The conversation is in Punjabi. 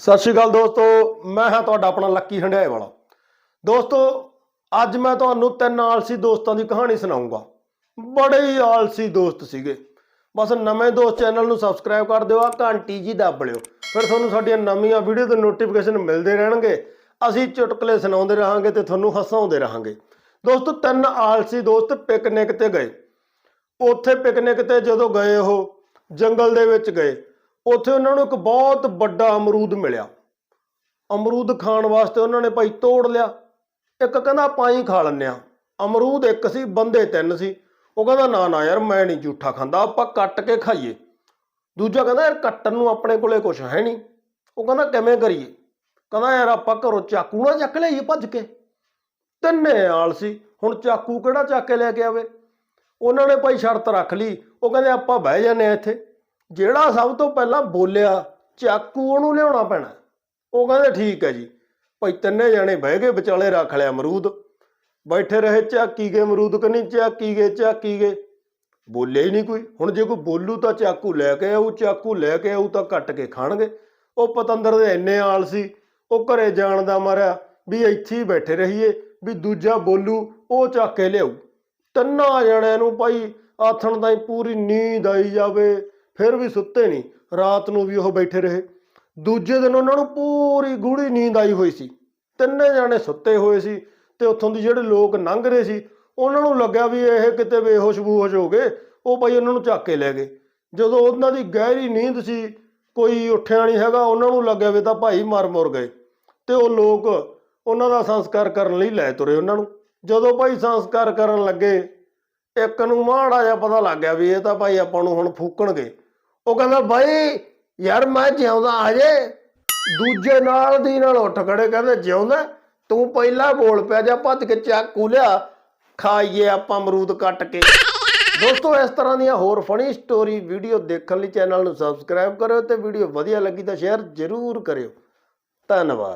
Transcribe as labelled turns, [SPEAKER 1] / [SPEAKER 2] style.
[SPEAKER 1] ਸਤਿ ਸ਼੍ਰੀ ਅਕਾਲ ਦੋਸਤੋ, ਮੈਂ ਹਾਂ ਤੁਹਾਡਾ ਆਪਣਾ ਲੱਕੀ ਹੰਡਿਆਏ ਵਾਲਾ ਦੋਸਤੋ, ਅੱਜ ਮੈਂ ਤੁਹਾਨੂੰ ਤਿੰਨ ਆਲਸੀ ਦੋਸਤਾਂ ਦੀ ਕਹਾਣੀ ਸੁਣਾਉਂਗਾ। ਬੜੇ ਹੀ ਆਲਸੀ ਦੋਸਤ ਸੀਗੇ। ਬਸ ਨਵੇਂ ਦੋਸਤ ਚੈਨਲ ਨੂੰ ਸਬਸਕ੍ਰਾਈਬ ਕਰ ਦਿਓ ਆ ਘੰਟੀ ਜੀ ਦੱਬ ਲਿਓ। ਫਿਰ ਤੁਹਾਨੂੰ ਸਾਡੀਆਂ ਨਵੀਆਂ ਵੀਡੀਓ ਦੇ ਨੋਟੀਫਿਕੇਸ਼ਨ ਮਿਲਦੇ ਰਹਿਣਗੇ। ਅਸੀਂ ਚੁਟਕਲੇ ਸੁਣਾਉਂਦੇ ਰਹਾਂਗੇ ਤੇ ਤੁਹਾਨੂੰ ਹਸਾਉਂਦੇ ਰਹਾਂਗੇ। ਦੋਸਤੋ, ਤਿੰਨ ਆਲਸੀ ਦੋਸਤ ਪਿਕਨਿਕ ਤੇ ਗਏ। ਉੱਥੇ ਪਿਕਨਿਕ ਤੇ ਜਦੋਂ ਗਏ ਉਹ, ਜੰਗਲ ਦੇ ਵਿੱਚ ਗਏ। ਉੱਥੇ ਉਹਨਾਂ ਨੂੰ ਇੱਕ ਬਹੁਤ ਵੱਡਾ ਅਮਰੂਦ ਮਿਲਿਆ। ਅਮਰੂਦ ਖਾਣ ਵਾਸਤੇ ਉਹਨਾਂ ਨੇ ਭਾਈ ਤੋੜ ਲਿਆ। ਇੱਕ ਕਹਿੰਦਾ ਆਪਾਂ ਹੀ ਖਾ ਲੈਂਦੇ ਆ ਅਮਰੂਦ ਇੱਕ ਸੀ, ਬੰਦੇ ਤਿੰਨ ਸੀ। ਉਹ ਕਹਿੰਦਾ ਨਾ ਨਾ ਯਾਰ ਮੈਂ ਨਹੀਂ ਝੂਠਾ ਖਾਂਦਾ, ਆਪਾਂ ਕੱਟ ਕੇ ਖਾਈਏ। ਦੂਜਾ ਕਹਿੰਦਾ ਯਾਰ ਕੱਟਣ ਨੂੰ ਆਪਣੇ ਕੋਲੇ ਕੁਝ ਹੈ ਨਹੀਂ। ਉਹ ਕਹਿੰਦਾ ਕਿਵੇਂ ਕਰੀਏ? ਕਹਿੰਦਾ ਯਾਰ ਆਪਾਂ ਘਰੋਂ ਚਾਕੂ ਨਾ ਚੱਕ ਲਈਏ ਭੱਜ ਕੇ। ਤਿੰਨੇ ਆਲਸੀ ਹੁਣ ਚਾਕੂ ਕਿਹੜਾ ਚੱਕ ਕੇ ਲੈ ਕੇ ਆਵੇ? ਉਹਨਾਂ ਨੇ ਭਾਈ ਸ਼ਰਤ ਰੱਖ ਲਈ। ਉਹ ਕਹਿੰਦੇ ਆਪਾਂ ਬਹਿ ਜਾਂਦੇ ਆ ਇੱਥੇ। ਜਿਹੜਾ ਸਭ ਤੋਂ ਪਹਿਲਾਂ ਬੋਲਿਆ, ਚਾਕੂ ਉਹਨੂੰ ਲਿਆਉਣਾ ਪੈਣਾ। ਉਹ ਕਹਿੰਦੇ, ਠੀਕ ਹੈ ਜੀ। ਭਾਈ ਤਿੰਨੇ ਜਣੇ ਬਹਿ ਗਏ, ਵਿਚਾਲੇ ਰੱਖ ਲਿਆ ਅਮਰੂਦ। ਬੈਠੇ ਰਹੇ ਚਾਕੀ ਗਏ ਅਮਰੂਦ ਕਨੀ ਚਾਕੀ ਗਏ ਚਾਕੀ ਗਏ। ਬੋਲੇ ਹੀ ਨਹੀਂ ਕੋਈ। ਹੁਣ ਜੇ ਕੋਈ ਬੋਲੂ ਤਾਂ ਚਾਕੂ ਲੈ ਕੇ ਆਊ, ਚਾਕੂ ਲੈ ਕੇ ਆਊ ਤਾਂ ਕੱਟ ਕੇ ਖਾਣਗੇ। ਉਹ ਪਤੰਦਰ ਦੇ ਇੰਨੇ ਆਲ ਸੀ, ਉਹ ਘਰੇ ਜਾਣ ਦਾ ਮਾਰਿਆ ਵੀ ਇੱਥੇ ਹੀ ਬੈਠੇ ਰਹੀਏ, ਵੀ ਦੂਜਾ ਬੋਲੂ, ਉਹ ਚੱਕ ਕੇ ਲਿਆਊ। ਤਿੰਨਾਂ ਜਣਿਆਂ ਨੂੰ ਭਾਈ ਆਥਣ ਤਾਈਂ ਪੂਰੀ ਨੀਂਦ ਆਈ ਜਾਵੇ। ਫਿਰ ਵੀ ਸੁੱਤੇ ਨਹੀਂ, ਰਾਤ ਨੂੰ ਵੀ ਉਹ ਬੈਠੇ ਰਹੇ। ਦੂਜੇ ਦਿਨ ਉਹਨਾਂ ਨੂੰ ਪੂਰੀ ਗੂੜੀ ਨੀਂਦ ਆਈ ਹੋਈ ਸੀ। ਤਿੰਨੇ ਜਣੇ ਸੁੱਤੇ ਹੋਏ ਸੀ ਤੇ ਉੱਥੋਂ ਦੀ ਜਿਹੜੇ ਲੋਕ ਲੰਘ ਰਹੇ ਸੀ, ਉਹਨਾਂ ਨੂੰ ਲੱਗਿਆ ਵੀ ਇਹ ਕਿਤੇ ਬੇਹੋਸ਼ ਬੂਹੋਸ਼ ਹੋ ਗਏ, ਉਹ ਭਾਈ ਉਹਨਾਂ ਨੂੰ ਚੱਕ ਕੇ ਲੈ ਗਏ। ਜਦੋਂ ਉਹਨਾਂ ਦੀ ਗਹਿਰੀ ਨੀਂਦ ਸੀ, ਕੋਈ ਉੱਠਿਆ ਨਹੀਂ ਹੈਗਾ, ਉਹਨਾਂ ਨੂੰ ਲੱਗਿਆ ਵੀ ਤਾਂ ਭਾਈ ਮਰ ਮੁਰ ਗਏ। ਤੇ ਉਹ ਲੋਕ ਉਹਨਾਂ ਦਾ ਸੰਸਕਾਰ ਕਰਨ ਲਈ ਲੈ ਤੁਰੇ ਉਹਨਾਂ ਨੂੰ। ਜਦੋਂ ਭਾਈ ਸੰਸਕਾਰ ਕਰਨ ਲੱਗੇ, ਇੱਕ ਨੂੰ ਮਾੜਾ ਜਿਹਾ ਪਤਾ ਲੱਗ ਗਿਆ ਵੀ ਇਹ ਤਾਂ ਭਾਈ ਆਪਾਂ ਨੂੰ ਹੁਣ ਫੂਕਣਗੇ। ਉਹ ਕਹਿੰਦਾ, ਬਾਈ, ਯਾਰ ਮੈਂ ਜਿਉਂਦਾ ਹਜੇ। ਦੂਜੇ ਨਾਲ ਦੀ ਨਾਲ ਉੱਠ ਖੜੇ ਕਹਿੰਦੇ, ਜਿਉਂਦਾ? ਤੂੰ ਪਹਿਲਾਂ ਬੋਲ ਪਿਆ ਜਾਂ, ਭੱਜ ਕੇ ਚਾਕੂ ਲਿਆ। ਖਾਈਏ ਆਪਾਂ ਅਮਰੂਦ ਕੱਟ ਕੇ। ਦੋਸਤੋ, ਇਸ ਤਰ੍ਹਾਂ ਦੀਆਂ ਹੋਰ ਫਨੀ ਸਟੋਰੀ ਵੀਡੀਓ ਦੇਖਣ ਲਈ ਚੈਨਲ ਨੂੰ ਸਬਸਕ੍ਰਾਈਬ ਕਰਿਓ ਤੇ ਵੀਡੀਓ ਵਧੀਆ ਲੱਗੀ ਤਾਂ ਸ਼ੇਅਰ ਜ਼ਰੂਰ ਕਰਿਓ। ਧੰਨਵਾਦ।